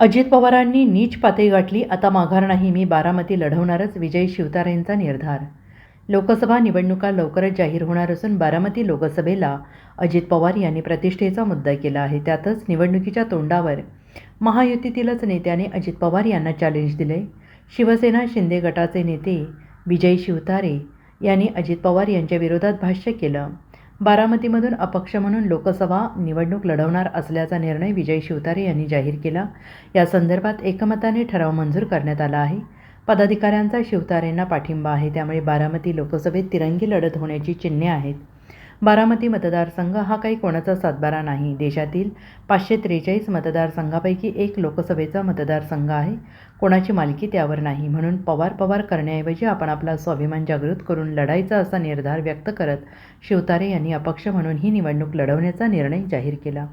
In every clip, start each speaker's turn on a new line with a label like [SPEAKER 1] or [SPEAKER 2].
[SPEAKER 1] अजित पवारांनी नीच पातळी गाठली. आता माघार नाही मी बारामती लढवणारच. विजय शिवतारेंचा निर्धार. लोकसभा निवडणुका लवकरच जाहीर होणार असून बारामती लोकसभेला अजित पवार यांनी प्रतिष्ठेचा मुद्दा केला आहे. त्यातच निवडणुकीच्या तोंडावर महायुतीतीलच नेत्याने अजित पवार यांना चॅलेंज दिले. शिवसेना शिंदे गटाचे नेते विजय शिवतारे यांनी अजित पवार यांच्या विरोधात भाष्य केलं. बारामतीमधून अपक्ष म्हणून लोकसभा निवडणूक लढवणार असल्याचा निर्णय विजय शिवतारे यांनी जाहीर केला. या संदर्भात एकमताने ठराव मंजूर करण्यात आला आहे. पदाधिकाऱ्यांचा शिवतारेंना पाठिंबा आहे. त्यामुळे बारामती लोकसभेत तिरंगी लढत होण्याची चिन्हे आहेत. बारामती मतदारसंघ हा काही कोणाचा सातबारा नाही. देशातील पाचशे त्रेचाळीस मतदारसंघापैकी एक लोकसभेचा मतदारसंघ आहे. कोणाची मालकी त्यावर नाही. म्हणून पवार पवार करण्याऐवजी आपण आपला स्वाभिमान जागृत करून लढायचा असा निर्धार व्यक्त करत शिवतारे यांनी अपक्ष म्हणून ही निवडणूक लढवण्याचा निर्णय जाहीर केला.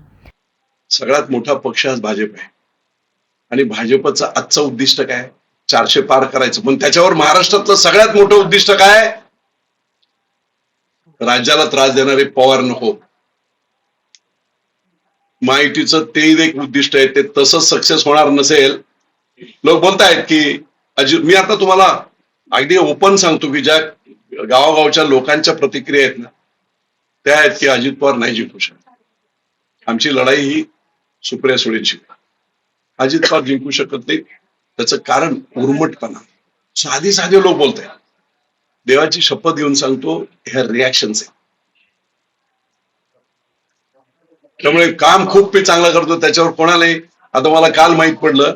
[SPEAKER 2] सगळ्यात मोठा पक्ष आज भाजप आहे. आणि भाजपचं आजचं उद्दिष्ट काय? चारशे पार करायचं. पण त्याच्यावर महाराष्ट्रातलं सगळ्यात मोठं उद्दिष्ट काय? राज्याला त्रास देणारे पवार नको. माहितीचं ते एक उद्दिष्ट आहे ते तसंच सक्सेस होणार नसेल. लोक बोलतायत की अजित मी आता तुम्हाला अगदी ओपन सांगतो की ज्या गावागावच्या लोकांच्या प्रतिक्रिया आहेत ना त्या आहेत की अजित पवार नाही जिंकू शकत. आमची लढाई ही सुप्रिया सुळेंची. अजित पवार जिंकू शकत नाही त्याचं कारण उर्मटपणा. साधी साधे लोक बोलत आहेत देवाची शपथ घेऊन सांगतो ह्या रिॲक्शन्स आहे त्यामुळे काम खूप मी चांगलं करतो त्याच्यावर कोणालाही आता मला काल माहीत पडलं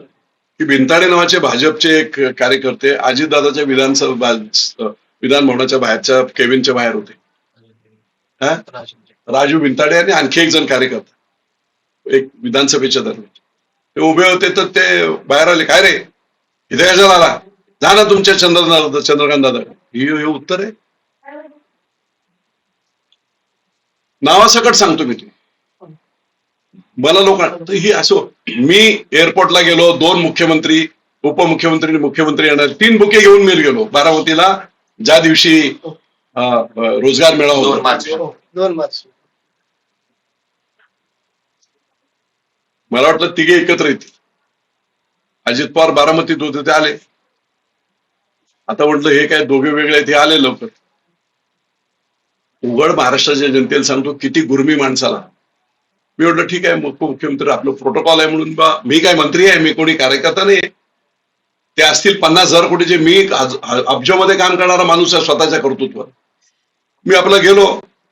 [SPEAKER 2] की भिंताडे नावाचे भाजपचे एक कार्यकर्ते अजितदादाच्या विधानसभा विधान भवनाच्या बाहेरच्या केविनच्या बाहेर होते. हा? राजू भिंताडे आणि आणखी एक जण कार्यकर्ता एक विधानसभेच्या दरम्यान. ते उभे होते तर ते बाहेर आले काय रे? इथे कशाला आला? जा ना तुमच्या चंद्रकांत दादा हे हे उत्तर आहे. नावासकट सांगतो मी ते मला लोकांना ही असो मी एअरपोर्टला गेलो दोन मुख्यमंत्री उपमुख्यमंत्री आणि मुख्यमंत्री येणार तीन बुके घेऊन मी गेलो. बारामतीला ज्या दिवशी रोजगार मेळावा
[SPEAKER 3] मार्च.
[SPEAKER 2] मला वाटलं तिघे एकत्र येतील. अजित पवार बारामतीत होते ते आले. आता म्हटलं हे काय दोघे वेगळे ते आले लवकर. उघड महाराष्ट्राच्या जनतेला सांगतो किती गुरमी माणसाला. मी म्हटलं ठीक आहे मुख्यमंत्री आपलं प्रोटोकॉल आहे म्हणून बा मी काय मंत्री आहे मी कोणी कार्यकर्ता नाही ते असतील पन्नास हजार कोटीचे मी अब्जमध्ये अब्जामध्ये काम करणारा माणूस आहे स्वतःच्या कर्तृत्व मी आपलं गेलो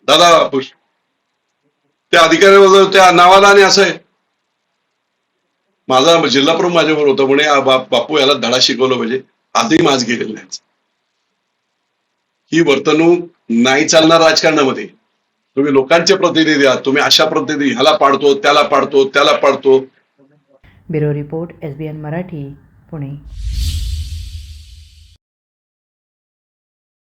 [SPEAKER 2] दादा त्या अधिकाऱ्यावर त्या नावाला आणि असं आहे. माझा जिल्हा प्रमुख माझ्यावर होता म्हणे बापू याला धडा शिकवलं पाहिजे. आजही माज गेलेलं नाही ही वर्तणूक नाही चालणार राजकारणामध्ये. तुम्ही लोकांचे प्रतिनिधी आहात तुम्ही अशा प्रतिनिधी ह्याला पाडतो त्याला पाडतो त्याला पाडतो.
[SPEAKER 1] Bureau report S B N Marathi Pune.